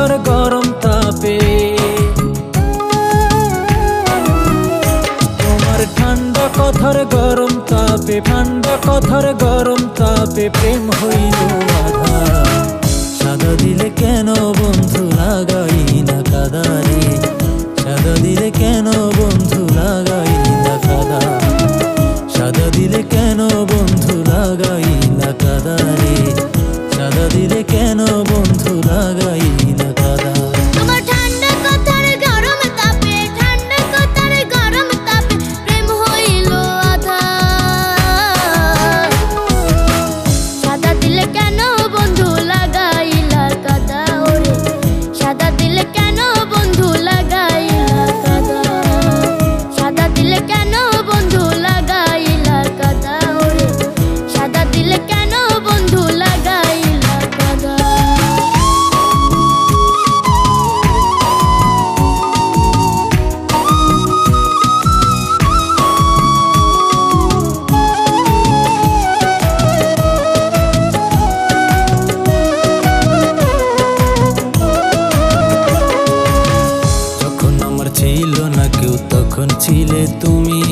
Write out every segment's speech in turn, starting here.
মাথার গরম তাপে। তোমার ঠান্ডা কথার গরম তাপে, ঠান্ডা কথার গরম তাপে, প্রেম হইল সাদা দিলে কেন বন্ধু লাগাই না কাদারে সাদা দিলে কেন বন্ধু লাগাই না কাদা? সাদা দিলে কেন বন্ধু লাগাই না কাদারে সাদা দিলে কেন তুমি।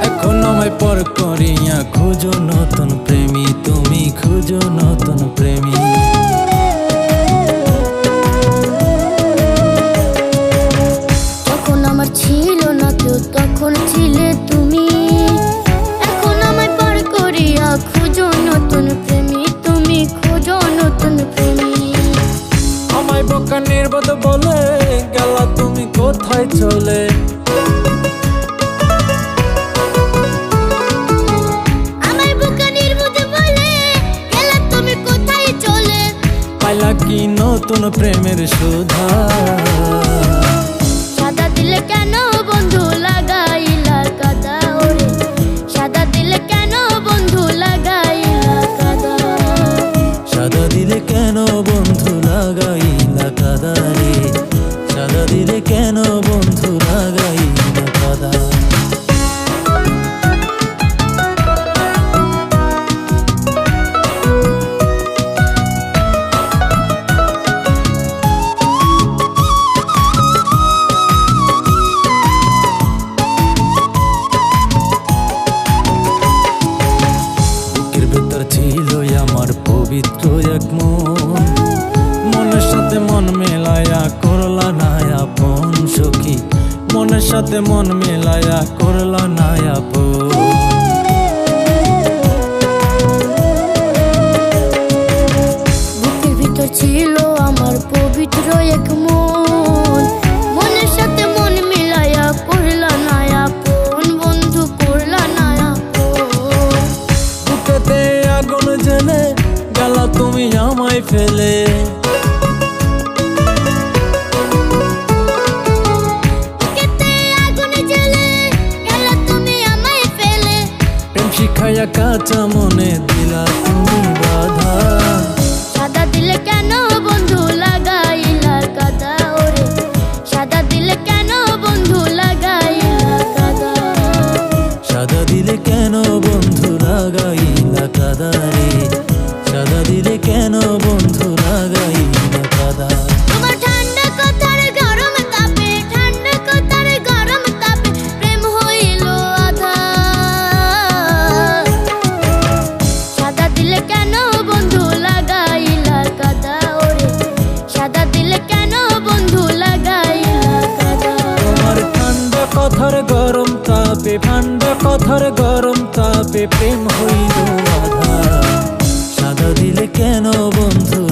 এখন আমায় পর করিয়া খোঁজো নতুন প্রেমী। তুমি খোঁজো নতুন প্রেমী। আমার ছিল না কেউ তখন ছিলে তুমি। এখন আমায় পার করিয়া খুঁজো নতুন প্রেমী। তুমি খোঁজো নতুন প্রেমী। আমায় বোকা নির্বোধ বলে গেলা তুমি কোথায় চলে? সুধা মনের সাথে মন মেলায়া করলা না বুকের ভিতর ছিল আমার পবিত্র এক মন। মনের সাথে মন মিলায়া করলা না আপন বন্ধু করলা না আপন। বুকেতে আগুন জেলে গেলা তুমি আমায় ফেলে। কাঁচা মনে তাপে ভান্ডা কথার গরম তাপে প্রেম হইল আধা সাদা দিলে কেন বন্ধু?